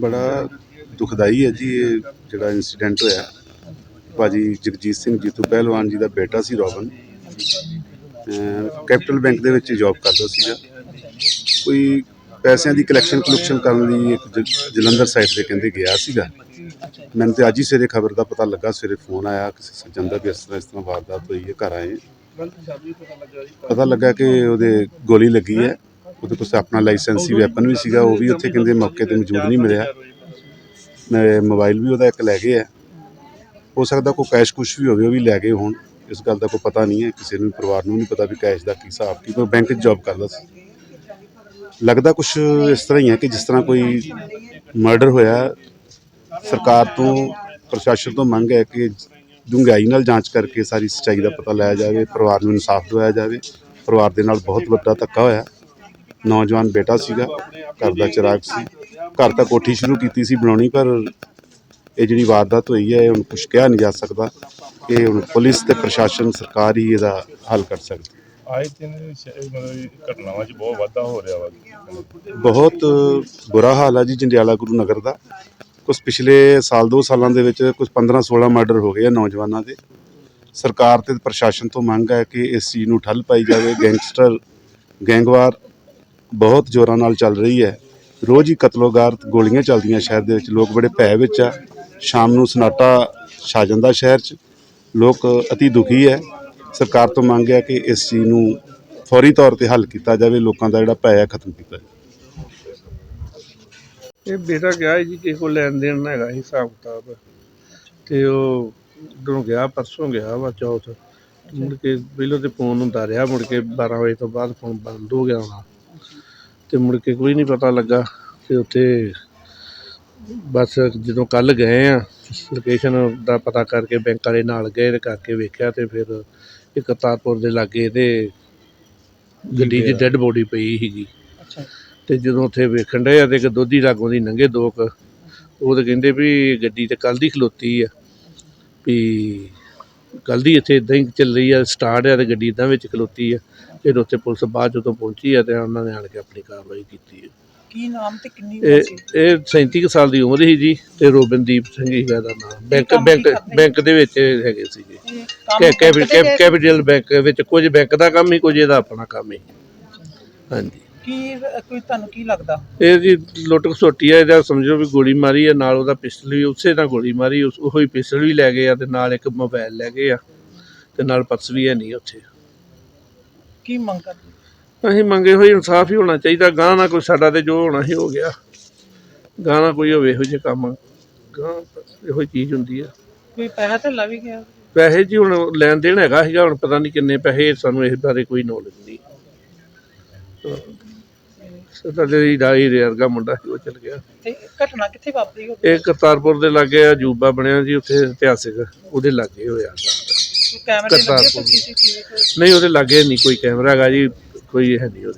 ਬੜਾ ਦੁਖਦਾਈ ਹੈ ਜੀ ਇਹ ਜਿਹੜਾ ਇਨਸੀਡੈਂਟ ਹੋਇਆ। ਭਾਜੀ ਜਗਜੀਤ ਸਿੰਘ ਜੀਤੂ ਪਹਿਲਵਾਨ ਜੀ ਦਾ ਬੇਟਾ ਸੀ ਰੋਬਨ। ਕੈਪੀਟਲ ਬੈਂਕ ਦੇ ਵਿੱਚ ਜੌਬ ਕਰਦਾ ਸੀਗਾ। ਕੋਈ ਪੈਸਿਆਂ ਦੀ ਕਲੈਕਸ਼ਨ ਕਲੈਕਸ਼ਨ ਕਰਨ ਲਈ ਇੱਕ ਜ- ਜਲੰਧਰ ਸਾਈਡ ਤੇ ਕਹਿੰਦੇ ਗਿਆ ਸੀਗਾ। ਮੈਨੂੰ ਤੇ ਅੱਜ ਹੀ ਸਵੇਰੇ ਖਬਰ ਦਾ ਪਤਾ ਲੱਗਾ, ਸਵੇਰੇ ਫੋਨ ਆਇਆ, ਕਿਸੇ ਸੱਜਣ ਦਾ ਵੀ ਇਸ ਤਰ੍ਹਾਂ ਇਸ ਤਰ੍ਹਾਂ ਵਾਰਦਾਤ ਹੋਈ ਹੈ, ਘਰ ਆਏ। ਪਤਾ ਲੱਗਾ ਕਿ ਉਹਦੇ ਗੋਲੀ ਲੱਗੀ ਹੈ। ਉਹਦੇ ਕੋਲ ਆਪਣਾ ਲਾਇਸੈਂਸੀ ਵੈਪਨ ਵੀ ਸੀਗਾ, ਉਹ ਵੀ ਉੱਥੇ ਕਹਿੰਦੇ ਮੌਕੇ ਤੇ ਮੌਜੂਦ ਨਹੀਂ ਮਿਲਿਆ। ਮੈਂ ਮੋਬਾਈਲ ਵੀ ਉਹਦਾ ਇੱਕ ਲੈ ਗਏ ਹੈ ਹੋ ਸਕਦਾ ਕੋਈ ਕੈਸ਼ ਕੁਛ ਵੀ ਹੋਵੇ, ਉਹ ਵੀ ਲੈ ਗਏ ਹੋਣ। ਇਸ ਗੱਲ ਦਾ ਕੋਈ ਪਤਾ ਨਹੀਂ ਹੈ, ਕਿਸੇ ਨੂੰ ਪਰਿਵਾਰ ਨੂੰ ਨਹੀਂ ਪਤਾ ਵੀ ਕੈਸ਼ ਦਾ ਕੀ ਹਿਸਾਬ, ਕੀ ਕੋਈ ਬੈਂਕ 'ਚ ਜੌਬ ਕਰਦਾ ਸੀ। ਲੱਗਦਾ ਕੁਛ ਇਸ ਤਰ੍ਹਾਂ ਹੀ ਹੈ ਕਿ ਜਿਸ ਤਰ੍ਹਾਂ ਕੋਈ ਮਰਡਰ ਹੋਇਆ, ਸਰਕਾਰ ਤੋਂ, ਪ੍ਰਸ਼ਾਸਨ ਤੋਂ ਮੰਗ ਹੈ ਕਿ ਡੂੰਘਾਈ ਨਾਲ ਜਾਂਚ ਕਰਕੇ ਸਾਰੀ ਸੱਚਾਈ ਦਾ ਪਤਾ ਲਾਇਆ ਜਾਵੇ, ਪਰਿਵਾਰ ਨੂੰ ਇਨਸਾਫ ਦਿਵਾਇਆ ਜਾਵੇ। ਪਰਿਵਾਰ ਦੇ ਨਾਲ ਬਹੁਤ ਵੱਡਾ ਧੱਕਾ ਹੋਇਆ। ਨੌਜਵਾਨ ਬੇਟਾ ਸੀਗਾ ਘਰ ਦਾ ਚਿਰਾਗ ਸੀ। ਘਰ ਤਾਂ ਕੋਠੀ ਸ਼ੁਰੂ ਕੀਤੀ ਸੀ ਬਣਾਉਣੀ ਪਰ ਇਹ ਜਿਹੜੀ ਵਾਰਦਾਤ ਹੋਈ ਹੈ ਇਹ ਹੁਣ ਕੁਝ ਕਿਹਾ ਨਹੀਂ ਜਾ ਸਕਦਾ। ਇਹ ਹੁਣ ਪੁਲਿਸ ਤੇ ਪ੍ਰਸ਼ਾਸਨ ਸਰਕਾਰ ਹੀ ਇਹਦਾ ਹੱਲ ਕਰ ਸਕਦੀ। ਆਏ ਦਿਨ ਸ਼- ਮਤਲਬ ਘਟਨਾਵਾਂ 'ਚ ਬਹੁਤ ਵਾਧਾ ਹੋ ਰਿਹਾ ਵਾ। ਬਹੁਤ ਬੁਰਾ ਹਾਲ ਹੈ ਜੀ ਜੰਡਿਆਲਾ ਗੁਰੂ ਨਗਰ ਦਾ। ਕੁਝ ਪਿਛਲੇ ਸਾਲ ਦੋ ਸਾਲਾਂ ਦੇ ਵਿੱਚ ਕੁਝ 15 16 ਮਰਡਰ ਹੋ ਗਏ ਆ ਨੌਜਵਾਨਾਂ ਦੇ। ਸਰਕਾਰ ਤੇ ਪ੍ਰਸ਼ਾਸਨ ਤੋਂ ਮੰਗ ਹੈ ਕਿ ਇਸ ਚੀਜ਼ ਨੂੰ ਠੱਲ ਪਾਈ ਜਾਵੇ। ਗੈਂਗਸਟਰ ਗੈਂਗਵਾਰ ਬਹੁਤ ਜ਼ੋਰਾਂ ਨਾਲ ਚੱਲ ਰਹੀ ਹੈ। ਰੋਜ਼ ਹੀ ਕਤਲੋਗਾਰਤ ਗੋਲੀਆਂ ਚੱਲਦੀਆਂ ਸ਼ਹਿਰ ਦੇ ਵਿੱਚ। ਲੋਕ ਬੜੇ ਭੈ ਵਿੱਚ ਆ। ਸ਼ਾਮ ਨੂੰ ਸਨਾਟਾ ਛਾ ਜਾਂਦਾ ਸ਼ਹਿਰ 'ਚ। ਲੋਕ ਅਤੀ ਦੁਖੀ ਹੈ। ਸਰਕਾਰ ਤੋਂ ਮੰਗ ਹੈ ਕਿ ਇਸ ਚੀਜ਼ ਨੂੰ ਫੌਰੀ ਤੌਰ ਤੇ ਹੱਲ ਕੀਤਾ ਜਾਵੇ। ਲੋਕਾਂ ਦਾ ਜਿਹੜਾ ਭੈ ਹੈ ਖਤਮ ਕੀਤਾ ਜਾਵੇ। ਇਹ ਬੇਟਾ ਗਿਆ ਜੀ, ਕਿਸੇ ਕੋਲ ਲੈਣ ਦੇਣ ਨਾ ਹੈਗਾ ਹਿਸਾਬ ਕਿਤਾਬ। ਤੇ ਉਹ ਉਧਰੋਂ ਗਿਆ, ਪਰਸੋਂ ਗਿਆ ਵਾ ਚੌਥ। ਮੁੜ ਕੇ ਪਹਿਲਾਂ ਤੇ ਫੋਨ ਹੁੰਦਾ ਰਿਹਾ। ਮੁੜ ਕੇ 12 ਵਜੇ ਤੋਂ ਬਾਅਦ ਫੋਨ ਬੰਦ ਹੋ ਗਿਆ ਹੋਣਾ। ਤੇ ਮੁੜ ਕੇ ਕੋਈ ਨਹੀਂ ਪਤਾ ਲੱਗਾ ਤੇ ਉੱਥੇ ਬਸ ਜਦੋਂ ਕੱਲ ਗਏ ਆ ਲੋਕੇਸ਼ਨ ਦਾ ਪਤਾ ਕਰਕੇ ਬੈਂਕ ਵਾਲੇ ਨਾਲ ਗਏ ਤੇ ਕਰਕੇ ਵੇਖਿਆ ਤੇ ਫਿਰ ਇੱਕ ਕਰਤਾਰਪੁਰ ਦੇ ਲਾਗੇ ਤੇ ਗੱਡੀ 'ਚ ਡੈੱਡ ਬੋਡੀ ਪਈ ਸੀਗੀ। ਤੇ ਜਦੋਂ ਉੱਥੇ ਵੇਖਣ ਡਏ ਆ ਤੇ ਇੱਕ ਦੋਧੀ ਲਾਗੋਂ ਦੀ ਲੰਘੇ ਦੋ ਕੁ ਉਹ ਤਾਂ ਕਹਿੰਦੇ ਵੀ ਗੱਡੀ ਤੇ ਕੱਲ ਦੀ ਖਲੋਤੀ ਆ ਵੀ ਕੱਲ ਦੀ ਇੱਥੇ ਇਦਾਂ ਹੀ ਚੱਲ ਰਹੀ ਆ ਸਟਾਰਟ ਆ ਤੇ ਗੱਡੀ ਇਦਾਂ ਵਿੱਚ ਖਲੋਤੀ ਆ। ਫਿਰ ਉੱਥੇ ਪੁਲਿਸ ਬਾਅਦ ਜਦੋਂ ਪਹੁੰਚੀ ਆ ਤੇ ਉਹਨਾਂ ਨੇ ਆਣ ਕੇ ਆਪਣੀ ਕਾਰਵਾਈ ਕੀਤੀ ਆ ਕੀ ਨਾਮ ਤੇ ਕਿੰਨੀ ਉਮਰ ਇਹ ਸੀ? ਇਹ 37 ਕੁ ਸਾਲ ਦੀ ਉਮਰ ਸੀ ਜੀ ਤੇ ਰੋਬਿਨਦੀਪ ਸਿੰਘ ਹੀ ਦਾ ਨਾਮ। Bank bank? ਬੈਂਕ ਦੇ ਵਿੱਚ ਹੈਗੇ ਸੀ ਜੀ। ਕੈ- ਕੈਪੀ-? ਕੈਪੀਟਲ ਬੈਂਕ ਵਿੱਚ ਕੁਝ ਬੈਂਕ ਦਾ ਕੰਮ ਹੀ ਕੁਝ ਇਹਦਾ ਆਪਣਾ ਕੰਮ ਹੀ ਹਾਂਜੀ। ਕੀ ਕੋਈ ਤੁਹਾਨੂੰ ਕੀ ਲੱਗਦਾ? ਇਹ ਜੀ ਲੁੱਟ ਖਸੋਟੀ ਇਹਦਾ ਸਮਝੋ ਵੀ ਗੋਲੀ ਮਾਰੀ ਆ ਨਾਲ ਉਹਦਾ ਪਿਸਟਲ ਵੀ ਉਸੇ ਨਾਲ ਗੋਲੀ ਮਾਰੀ ਉਸ ਉਹੀ ਪਿਸਟਲ ਵੀ ਲੈ ਗਏ ਆ ਤੇ ਨਾਲ ਇੱਕ ਮੋਬਾਈਲ ਲੈ ਗਏ ਆ ਤੇ ਨਾਲ ਪਰਸ ਵੀ ਹੈ ਨਹੀਂ ਉੱਥੇ। ਕੀ ਮੰਗ ਕਰਦੇ ਅਸੀਂ ਮੰਗੇ ਹੋਈ ਇਨਸਾਫ ਹੀ ਹੋਣਾ ਚਾਹੀਦਾ। ਗਾਂ ਨਾ ਕੋਈ ਸਾਡਾ ਤੇ ਜੋ ਹੋਣਾ ਸੀ ਹੋ ਗਿਆ। ਗਾਂ ਨਾ ਕੋਈ ਹੋਵੇ ਇਹੋ ਜਿਹੇ ਕੰਮ। ਗਾਂ ਇਹੋ ਹੀ ਚੀਜ਼ ਹੁੰਦੀ ਆ। ਕੋਈ ਪੈਸਾ ਧੇਲਾ ਵੀ ਗਿਆ? ਪੈਸੇ ਜੀ ਹੁਣ ਲੈਣ ਦੇਣ ਹੈਗਾ ਸੀਗਾ ਹੁਣ ਪਤਾ ਨਹੀਂ ਕਿੰਨੇ ਪੈਸੇ ਸਾਨੂੰ ਇਸ ਬਾਰੇ ਕੋਈ ਨੌਲੇਜ ਨਹੀਂ ਸਦਾ ਦੇ ਡਾਈ ਵਰਗਾ ਮੁੰਡਾ ਸੀ ਉਹ ਚਲ ਗਿਆ। ਤੇ ਘਟਨਾ ਕਿੱਥੇ ਵਾਪਰੀ? ਹੋ ਇਹ ਕਰਤਾਰਪੁਰ ਦੇ ਲਾਗੇ ਅਜੂਬਾ ਬਣਿਆ ਜੀ ਉੱਥੇ ਇਤਿਹਾਸਿਕ ਉਹਦੇ ਲਾਗੇ ਹੋਇਆ। ਕੈਮਰੇ ਲੱਗੇ ਕਰਤਾਰਪੁਰ। ਕੋਈ ਸੀਸੀਟੀਵੀ ਕੋਈ ਨਹੀਂ ਉਹਦੇ ਲਾਗੇ ਨਹੀਂ ਕੋਈ ਕੈਮਰਾ ਹੈਗਾ ਜੀ ਕੋਈ ਹੈ ਨਹੀਂ ਉਹਦੇ